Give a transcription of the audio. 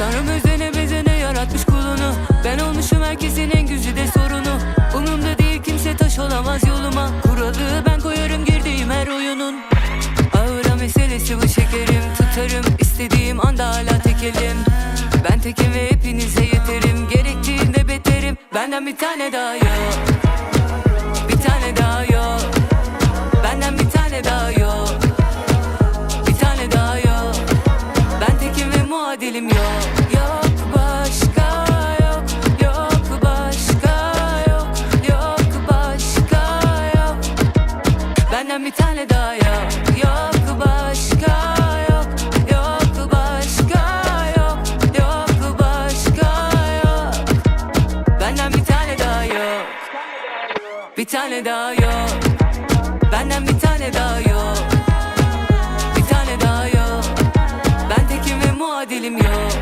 Tanrım özene bezene yaratmış kulunu. Ben olmuşum herkesin en güzide sorunu. Umumda değil kimse taş olamaz yoluma. Kuralı ben koyarım girdiğim her oyunun. Ağıra meselesi bu şekerim. Tutarım istediğim anda hala tekelim. Ben tekim ve hepinize yeterim. Gerektiğinde beterim. Benden bir tane daha yok. Bir tane daha yok. Benden bir tane daha yok. Bir tane daha yok. Ben tekim ve muadilim yok senden bir tane daha yok. Yok başka yok. Yok başka yok. Yok başka yok. Benden bir tane daha yok. Bir tane daha yok. Benden bir tane daha yok. Bir tane daha yok. Ben tekimi muadilim yok.